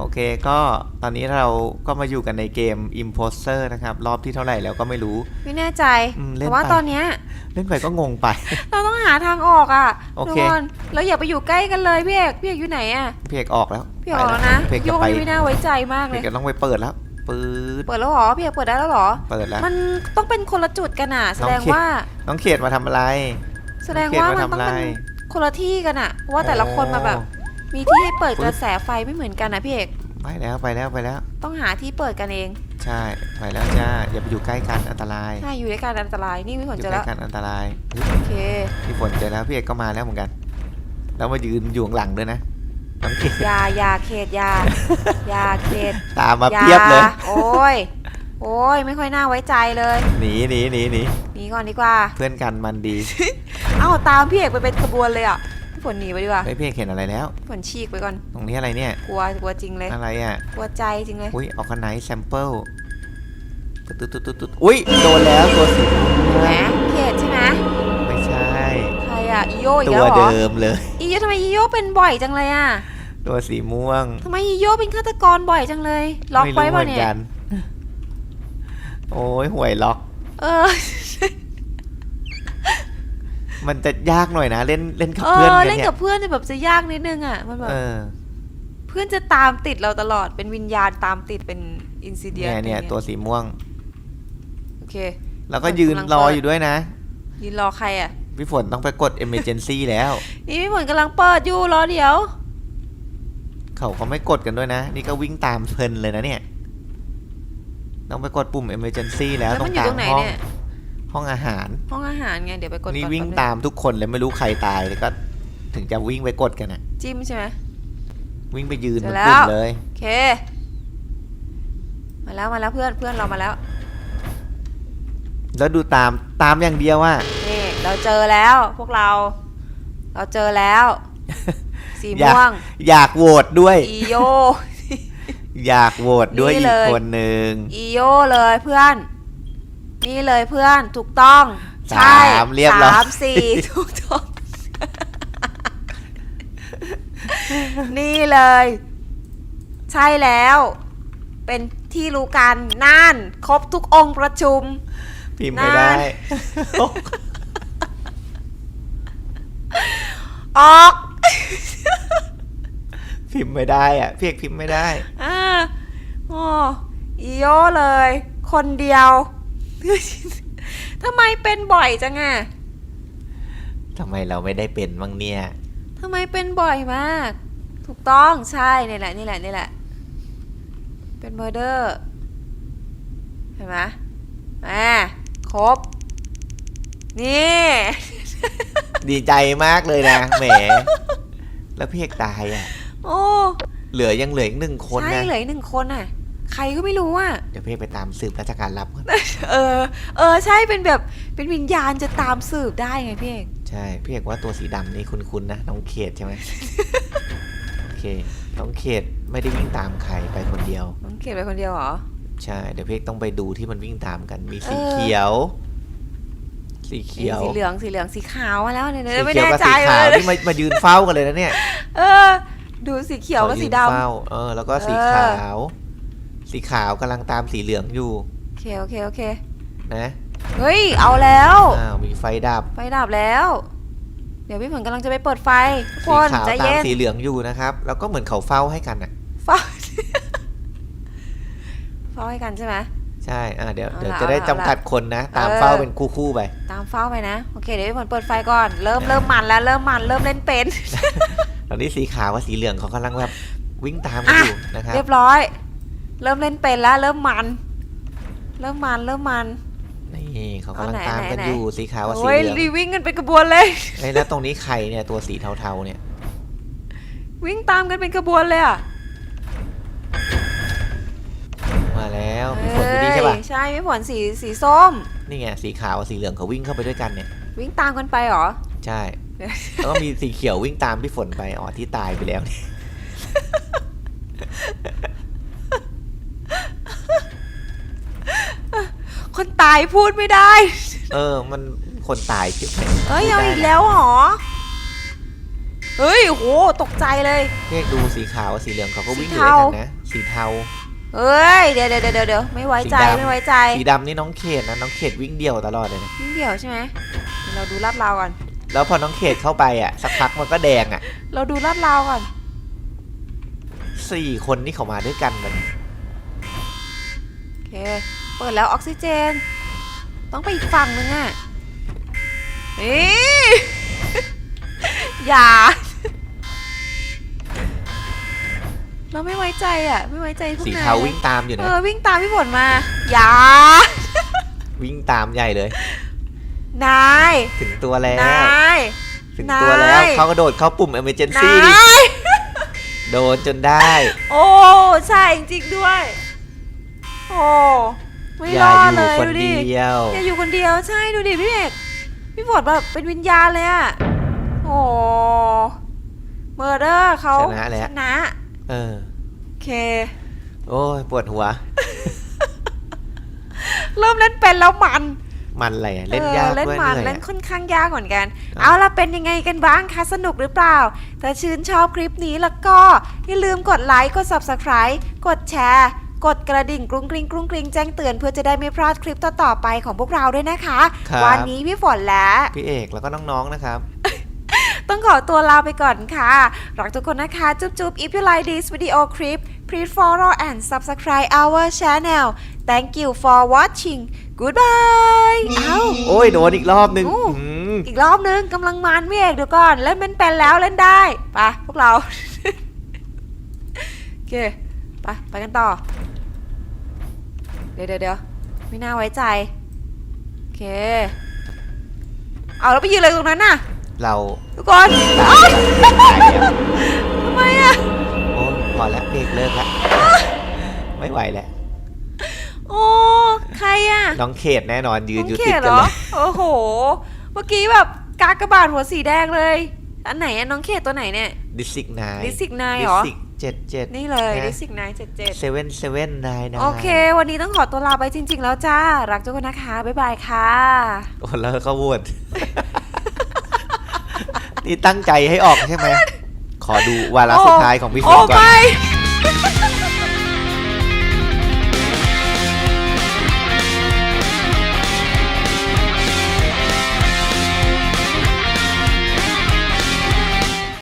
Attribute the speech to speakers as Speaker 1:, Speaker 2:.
Speaker 1: โอเคก็ตอนนี้เราก็มาอยู่กันในเกม Imposter นะครับ รอบที่เท่าไหร่แล้วก็ไม่รู้
Speaker 2: ไม่แน่ใจ
Speaker 1: อืมเล่น
Speaker 2: แต่ว่า
Speaker 1: ไป
Speaker 2: ตอนเนี้ย
Speaker 1: เล่นไปก็งงไป
Speaker 2: เราต้องหาทางออกอะ
Speaker 1: โอเค
Speaker 2: ทุกคนเราอย่าไปอยู่ใกล้กันเลยพี่เอกพี่เอกอยู่ไหนอะ
Speaker 1: เพกออกแล้ว
Speaker 2: พี่เอกออกแล้วนะ
Speaker 1: เพก
Speaker 2: โย
Speaker 1: จะ
Speaker 2: ก
Speaker 1: ไป
Speaker 2: นี่ไม่น่าไว้ใจมาก
Speaker 1: เพ
Speaker 2: เล
Speaker 1: ก
Speaker 2: ย
Speaker 1: จะต้องไปเปิดแล้วปืด
Speaker 2: เปิดแล้วเหรอพี่เอกเปิดได้แล้วเหรอ
Speaker 1: เปิดแล้ว
Speaker 2: มันต้องเป็นคนละจุดกันอะ แสดง
Speaker 1: น้องเขต
Speaker 2: ว่า
Speaker 1: น้องเขตมาทำอะไร
Speaker 2: แสดงว่า
Speaker 1: น้องเขต
Speaker 2: มัน
Speaker 1: มา
Speaker 2: ต้อง
Speaker 1: ทำอะไร
Speaker 2: เป็นคนละที่กันอะเพราะว่าแต่ละคนมาแบบ มีที่ให้เปิดกระแสไฟไม่เหมือนกันนะพี่เอก
Speaker 1: ไปแล้วไปแล้วไปแล้ว
Speaker 2: ต้องหาที่เปิดกันเอง
Speaker 1: ใช่ไปแล้วจ้าอย่าไปอยู่ใกล้กันอันตราย
Speaker 2: ใช่อยู่ด้วยกันอันตรายนี่พี่ฝ
Speaker 1: อนยู่
Speaker 2: เจอ
Speaker 1: ใกล้
Speaker 2: แล้ว
Speaker 1: กันอันตราย
Speaker 2: โอเค
Speaker 1: พี่ฝนเจอแล้วพี่เอกก็มาแล้วเหมือนกัน แล้วมายืนอยู่ข้างหลังด้วยนะน้องเขต
Speaker 2: อยาอยาเขตอยาอยาเขต
Speaker 1: ตามมา
Speaker 2: อย่า
Speaker 1: เพียบเลย
Speaker 2: โอ้ยโอ้ยไม่ค่อยน่าไว้ใจเลย
Speaker 1: หนีหนีหนีหนี
Speaker 2: หนีก่อนดีกว่า
Speaker 1: เพื่อนกันมันดี
Speaker 2: เอ้าตามพี่เอกไปเป็นขบวนเลยอะพี่ ฝนหนีไปดีกว่า
Speaker 1: เฮ้ยพี่เอกเห็นอะไรแล้ว
Speaker 2: พี่ฝนฉีกไปก่อน
Speaker 1: ตรงนี้อะไรเนี่ย
Speaker 2: กลัวกลัวจริงเลย
Speaker 1: อะไรอะ
Speaker 2: กลัวใจจริงเลย
Speaker 1: อุ้ยออกกันไหนแซมเปิลตุ๊ดตุ๊ดตุ๊ดตุ๊ดตุ๊ดอุ้ยโดนแล้วตัวสี
Speaker 2: เห็นไหมเขตใช่ไหม
Speaker 1: ไม่ใช่
Speaker 2: ใครอะอีโยอีก
Speaker 1: ตั
Speaker 2: แล้ววเหรอ
Speaker 1: เดิมเลย
Speaker 2: อีโยทำไมอีโยเป็นบ่อยจังเลยอะ
Speaker 1: ตัวสีม่วง
Speaker 2: ทำไมอีโยเป็นฆาตกรบ่อยจังเลย ล็อก
Speaker 1: ไม่
Speaker 2: ไว้
Speaker 1: รู้เห
Speaker 2: ป่ะ
Speaker 1: มือน
Speaker 2: เนี่ย
Speaker 1: กันโอ้ยห่วยล็อก
Speaker 2: เออ
Speaker 1: มันจะยากหน่อยนะ เล่นเล่นกับ
Speaker 2: เอ
Speaker 1: เพื่อน
Speaker 2: อ
Speaker 1: กัน
Speaker 2: เล่น
Speaker 1: เนี่
Speaker 2: กั
Speaker 1: ย
Speaker 2: บเพื่อนจะแบบจะยากนิดนึงอะมันแบบ
Speaker 1: เออ
Speaker 2: เพื่อนจะตามติดเราตลอดเป็นวิญญาณตามติดเป็นอินซิเดีย
Speaker 1: เนี่ยเนี่ยตัวสีม่วง
Speaker 2: โอเค
Speaker 1: แล้วก็ยืนรออยู่ด้วยนะ
Speaker 2: ยืนรอใครอะ
Speaker 1: พี่ฝนต้องไปกด emergency แล้ว
Speaker 2: นี่พี่ฝนกำลังเปิดอยู่รอเดี๋ยว
Speaker 1: เขาเขาไม่กดกันด้วยนะ นี่ก็วิ่งตามเพลินเลยนะเนี่ย ต้องไปกดปุ่ม emergency แล้ว
Speaker 2: แล้ว
Speaker 1: ตร
Speaker 2: มัน
Speaker 1: ง
Speaker 2: อกยู่
Speaker 1: ลา
Speaker 2: ตรงงไหน
Speaker 1: ห้อง
Speaker 2: เนี่ย
Speaker 1: ห้องอาหาร
Speaker 2: ห้องอาหารไงเดี๋ยวไปกด
Speaker 1: นี่
Speaker 2: ก่อ
Speaker 1: วิ่ง
Speaker 2: แป๊บนึ
Speaker 1: ตามทุกคนเลยไม่รู้ใครตายแล้วก็ ถึงจะวิ่งไปกดกันอะ
Speaker 2: จิ้มใช่ไหม
Speaker 1: วิ่งไปยืน
Speaker 2: เสร็
Speaker 1: บ
Speaker 2: จ
Speaker 1: น
Speaker 2: แล้ว
Speaker 1: ปุ่มเลย
Speaker 2: โอเค มาแล้วมาแล้วเพื่อนเพื่อนเรามาแล้ว
Speaker 1: แล้วดูตามตามอย่างเดียวว่า
Speaker 2: นี่เราเจอแล้วพวกเรา เราเจอแล้ว สี
Speaker 1: อยาก
Speaker 2: ม่วง
Speaker 1: อยากโหวตด้วย
Speaker 2: อีโย
Speaker 1: อยากโหวตด้วย
Speaker 2: นี่
Speaker 1: อี
Speaker 2: เล
Speaker 1: ก
Speaker 2: ย
Speaker 1: คนหนึ่ง
Speaker 2: อีโยเลยเพื่อน นี่เลยเพื่อนถูกต้อง ใช่
Speaker 1: สามเรียบร้อย
Speaker 2: สามสี่ถูกต้อง นี่เลย ใช่แล้ว เป็นที่รู้กันน่าน ครบทุกองค์ประชุม
Speaker 1: พิมพ์ไม่ได้
Speaker 2: นานออก
Speaker 1: พิมพ์ไม่ได้อะ เพียกพิมพ์ไม่ได้
Speaker 2: อ่าโอ้อีโยเลย คนเดียว ทำไมเป็นบ่อยจังอะ
Speaker 1: ทำไมเราไม่ได้เป็นบ้างเนี่ย
Speaker 2: ทำไมเป็นบ่อยมาก ถูกต้องใช่นี่แหละนี่แหละนี่แหละ เป็นเมอร์เดอร์เห็นไหมอ่าครบ นี่
Speaker 1: ดีใจมากเลยนะแหม แล้วเพียกตายอะ
Speaker 2: โอ้
Speaker 1: เหลือยังเหลืออีกหนึ่งคน
Speaker 2: ใช่
Speaker 1: นะ
Speaker 2: เหลืออีกหนึ่งคนอะ ใครก็ไม่รู้อะ
Speaker 1: เดี๋ยวเพียกไปตามสืบราชการลับก่อน
Speaker 2: เออ เออใช่เป็นแบบเป็นวิญญาณจะตามสืบได้ไงพี่เอก
Speaker 1: ใช่เพียกว่าตัวสีดำนี่คุ้นๆนะ น้องเขตใช่ไหม โอเค น้องเขตไม่ได้วิ่งตามใครไปคนเดียว
Speaker 2: น้องเก็บไปคนเดียวเหรอ
Speaker 1: ใช่ เดี๋ยวเพียกต้องไปดูที่มันวิ่งตามกัน มีสี
Speaker 2: เออ
Speaker 1: เขียว สีเขียว
Speaker 2: สีเหลืองสีเหลืองสีขาวมาแล้วเนี่ย
Speaker 1: สี
Speaker 2: ไม่
Speaker 1: เขียว
Speaker 2: แน่
Speaker 1: กับ
Speaker 2: ใจ
Speaker 1: สีขาว
Speaker 2: เลย
Speaker 1: ที่มามายืนเฝ้ากันเลยนะเนี่ย
Speaker 2: เออ ดูสีเขียวกับสี
Speaker 1: ขอ
Speaker 2: ด
Speaker 1: ยืนเฝ้าเออ แล้วก็สี
Speaker 2: เออ
Speaker 1: ขาว สีขาวกำลังตามสีเหลืองอยู่ำ
Speaker 2: โอเค โอเค โอเค
Speaker 1: นะ
Speaker 2: เฮ้ย เอาแล้ว
Speaker 1: อ้าวมีไฟดับ
Speaker 2: ไฟดับแล้ว เดี๋ยวพี่ฝนกำลังจะไปเปิดไฟ ทุกค
Speaker 1: สี
Speaker 2: น
Speaker 1: ขาว
Speaker 2: ใจ
Speaker 1: ตาม
Speaker 2: เย็น
Speaker 1: สีเหลืองอยู่นะครับ แล้วก็เหมือนเขาเฝ้าให้กันอะ
Speaker 2: เฝ้า เฝ้าให้กันใช่ไหม
Speaker 1: ใช่ อ่าเดี๋ยว
Speaker 2: เอา
Speaker 1: เดี๋ยว
Speaker 2: ละ
Speaker 1: จะได้
Speaker 2: เอาละ
Speaker 1: จำกัดคนนะ ตาม
Speaker 2: เออ
Speaker 1: เฝ้าเป็นคู่ๆไป
Speaker 2: ตามเฝ้าไปนะ โอเค เดี๋ยวพี่ฝนเปิดไฟก่อน เริ่มเริ่มมันแล้ว เริ่มมัน เริ่มเล่นเป็น
Speaker 1: ตอนนี้สีขาวกับสีเหลืองเขากำลังแบบวิ่งตามกันอยู่นะครับ
Speaker 2: เรียบร้อย เริ่มเล่นเป็นแล้ว เริ่มมัน เริ่มมันเริ่มมัน
Speaker 1: นี่เขากำลัง
Speaker 2: เอาไหน
Speaker 1: ตามกัน
Speaker 2: ไหน
Speaker 1: อยู่ สีขาวกับสี
Speaker 2: โอ้ย
Speaker 1: เหลือง
Speaker 2: รีวิ่งกันเป็นกระบวนเลย
Speaker 1: เอ้ยแล้วตรงนี้ใครเนี่ยตัวสีเทาๆเนี่ย
Speaker 2: วิ่งตามกันเป็นกระบวนเลยอะ
Speaker 1: มาแล้วพี่ฝนอยู่นี่ใช่ป่ะ
Speaker 2: เอ้ยใช่พี่ฝนสีสีส้ม
Speaker 1: นี่ไงสีขาวกับสีเหลืองเขาวิ่งเข้าไปด้วยกันเนี่ย
Speaker 2: วิ่งตามกันไปเหรอ
Speaker 1: ใช่ แล้วก็มีสีเขียววิ่งตามพี่ฝนไป อ๋อที่ตายไปแล้วเนี่ย
Speaker 2: คนตายพูดไม่ได้
Speaker 1: เออ มันคนตายเก็บไว้
Speaker 2: เอ้ย
Speaker 1: พูด
Speaker 2: เอา
Speaker 1: ได้
Speaker 2: อีก
Speaker 1: นะ
Speaker 2: แล้วเหรอเเฮ้ยโหตกใจเลย
Speaker 1: เรียกดูสีขาวกับสีเหลืองเขาก็วิ่งอ
Speaker 2: สี
Speaker 1: ยู่ด้วย
Speaker 2: เทา
Speaker 1: กันนะ สีเทา
Speaker 2: เอ้ยเดี๋ยวเดี๋ยวเดี๋ยวเดี๋ยวไม่ไว้ใจ
Speaker 1: สีดำ
Speaker 2: ไม่ไว้ใจ
Speaker 1: สีดำนี่น้องเขตนะน้องเขตวิ่งเดี่ยวตลอดเลยนะ
Speaker 2: ยิ่งเดี่ยวใช่ไหมเดี๋ยวเราดูลาดราวก่อน
Speaker 1: แล้วพอน้องเขตเข้าไปอะสักพักมันก็แดงอะ
Speaker 2: เราดูลาดราวก่อน
Speaker 1: สี่คนนี่เขามาด้วยกันมัน
Speaker 2: โอ เคเปิดแล้วออกซิเจน ต้องไปอีกฝั่งนึงอะเอ๊ะอย่า เราไม่ไว้ใจอะไม่ไว้ใจพวก
Speaker 1: สี
Speaker 2: นาย
Speaker 1: เทาวิ่งตามอยู่
Speaker 2: เอ
Speaker 1: นะ
Speaker 2: อวิ่งตามพี่ฝนมา อย่า
Speaker 1: วิ่งตามใหญ่เลย
Speaker 2: นาย
Speaker 1: ถึงตัวแล้ว
Speaker 2: นาย
Speaker 1: ถึงตัวแล้ว
Speaker 2: นาย
Speaker 1: เขากระโดดเข้าปุ่ม emergency
Speaker 2: นา
Speaker 1: ดิ
Speaker 2: ย
Speaker 1: โดนจนได้
Speaker 2: โอ้ ใช่จริงๆด้วย โอ้ไม่
Speaker 1: อย่าร
Speaker 2: อ
Speaker 1: อ
Speaker 2: ดเล
Speaker 1: ยู่
Speaker 2: ย
Speaker 1: คน
Speaker 2: ดูดิ
Speaker 1: เดียว
Speaker 2: อย่าอยู่คนเดียวใช่ดูดิพี่เอกพี่ฝนแบบเป็นวิญญาณเลยอะโอ้เมอร์เดอร์เขา
Speaker 1: ชนะแล้ว
Speaker 2: ชนะ
Speaker 1: เออ
Speaker 2: โอเค
Speaker 1: โอ้ยปวดหัว
Speaker 2: เริ่มเล่นเป็นแล้วมัน
Speaker 1: มันอะไรอะเล่น
Speaker 2: ออยา
Speaker 1: ก
Speaker 2: เล่น
Speaker 1: ด้วย
Speaker 2: มัน
Speaker 1: เหนื่อย
Speaker 2: เล่น
Speaker 1: อะ
Speaker 2: ค่อนข้างยากเหมือนกัน
Speaker 1: อะ
Speaker 2: เอาล่ะเป็นยังไงกันบ้างคะ สนุกหรือเปล่า ถ้าชื่นชอบคลิปนี้แล้วก็ อย่าลืมกดไลค์ กด subscribe กดแชร์ กดกระดิ่งกรุ้งกริ้งกรุ้งกริ้งแจ้งเตือนเพื่อจะได้ไม่พลาดคลิปต่อๆไปของพวกเราด้วยนะคะ
Speaker 1: ครับ
Speaker 2: วันนี้พี่ฝนและ
Speaker 1: พี่เอกแล้วก็น้องๆนะครับ
Speaker 2: ต้องขอตัวลาไปก่อนค่ะรักทุกคนนะคะ จุ๊บจุ๊บ if you like this video clip please follow and subscribe our channel thank you for watching goodbye เอ้า
Speaker 1: โอ้ยโดนอีกรอบนึง
Speaker 2: อู้
Speaker 1: อืม
Speaker 2: อีกรอบนึงกำลังมันพี่เอกเดี๋ยวก่อนเล่นเป็นเป็นแล้วเล่นได้ไปพวกเรา โอเค ไป ไปกันต่อ เดี๋ยวเดี๋ยวเดี๋ยวไม่น่าไว้ใจ โอเค เอาแล้วไปยืนเลยตรงนั้นน่ะ
Speaker 1: เรา
Speaker 2: ทุกคนเอ้ย
Speaker 1: ตายแล้ว
Speaker 2: ทำไมอะ
Speaker 1: โอ้พอแล้วเพลงเลิกละไม่ไหวแล้ว
Speaker 2: โอ้ใครอะ
Speaker 1: น้องเขตแน่นอนยืน
Speaker 2: น้อง
Speaker 1: อยู่
Speaker 2: เข
Speaker 1: ติด
Speaker 2: ตเห
Speaker 1: กั
Speaker 2: ร
Speaker 1: น
Speaker 2: อ
Speaker 1: เลย
Speaker 2: โอ้โห เมื่อกี้แบบกากบาทหัวสีแดงเลย อันไหนอะน้องเขตตัวไหนเนี่ย
Speaker 1: ดิสิกนาย
Speaker 2: ดิสิกนายเหรอ
Speaker 1: ดิสิก เจ็ดเจ็ด
Speaker 2: นี่เลย
Speaker 1: นะ
Speaker 2: ดิสิกนายเจ็ดเจ็ด
Speaker 1: เซเว่นเซเว่นนายนาย
Speaker 2: โอเค วันนี้ต้องขอตัวลาไปจริง ๆ แล้วจ้า รักทุกคนนะคะ บ๊ายบายค่ะ
Speaker 1: โอ้แล้วเขาโหวตนี่ตั้งใจให้ออกใช่ไหม ขอดูวาระสุดท้ายของพี่ฝ
Speaker 2: โอ้
Speaker 1: นก่อน
Speaker 2: ไม่